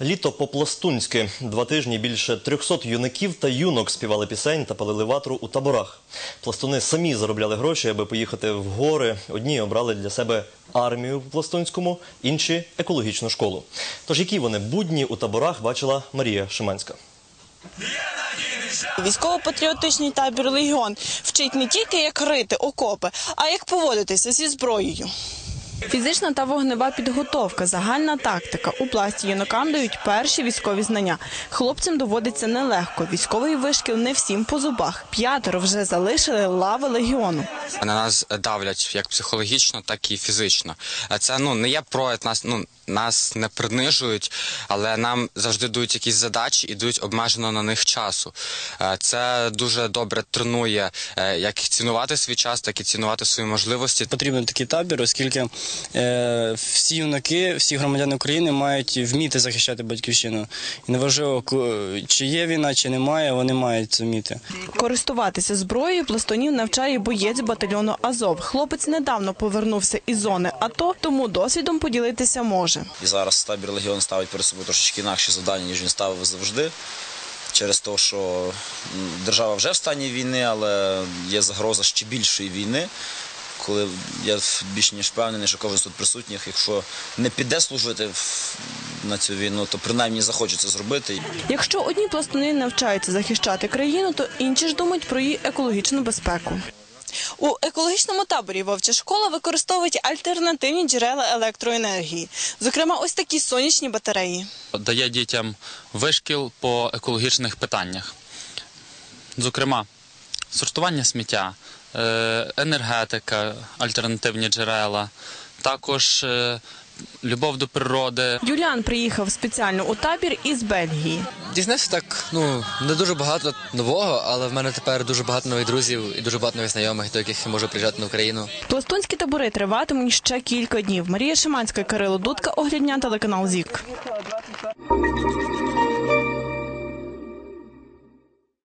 Літо по-пластунськи. Два тижні більше 300 юнаків та юнок співали пісень та палили ватру у таборах. Пластуни самі заробляли гроші, аби поїхати в гори. Одні обрали для себе армію в пластунському, інші – екологічну школу. Тож які вони будні у таборах бачила Марія Шиманська. Військово-патріотичний табір Легіон вчить не тільки як рити окопи, а як поводитися зі зброєю. Фізична та вогнева підготовка, загальна тактика. У пласті юнакам дають перші військові знання. Хлопцям доводиться нелегко. Військовий вишкіл не всім по зубах. П'ятеро вже залишили лави легіону. на нас давлять як психологічно, так і фізично. Це ну не є прояв, нас ну нас не принижують, але нам завжди дають якісь задачі і дають обмежено на них часу. Е, Це дуже добре тренує е, як цінувати свій час, так і цінувати свої можливості. Потрібен такий табір, оскільки всі юнаки, всі громадяни України мають вміти захищати батьківщину. І неважливо, чи є війна, чи немає, вони мають це вміти. Користуватися зброєю пластунів навчає боєць батальйону Азов. Хлопець недавно повернувся із зони АТО, тому досвідом поділитися може. І зараз табір Легіон ставить перед собою трошечки інакші завдання, ніж він ставив завжди. Через те, що держава вже в стані війни, але є загроза ще більшої війни. Коли я більш ніж впевнений, що кожен з тут присутніх, якщо не піде служити в- на цю війну, то принаймні захоче це зробити. Якщо одні пластуни навчаються захищати країну, то інші ж думають про її екологічну безпеку. У екологічному таборі Вовча школа використовують альтернативні джерела електроенергії, зокрема, ось такі сонячні батареї. дає дітям вишкіл по екологічних питаннях. Зокрема, сортування сміття, е, енергетика, альтернативні джерела, також е, любов до природи, Юліан приїхав спеціально у табір із Бельгії. Дізнався так, ну не дуже багато нового, але в мене тепер дуже багато нових друзів і дуже багато нових знайомих, до яких я можу приїжджати на Україну. Пластунські табори триватимуть ще кілька днів. Марія Шиманська, Кирило Дудка, Оглядня, телеканал ЗІК.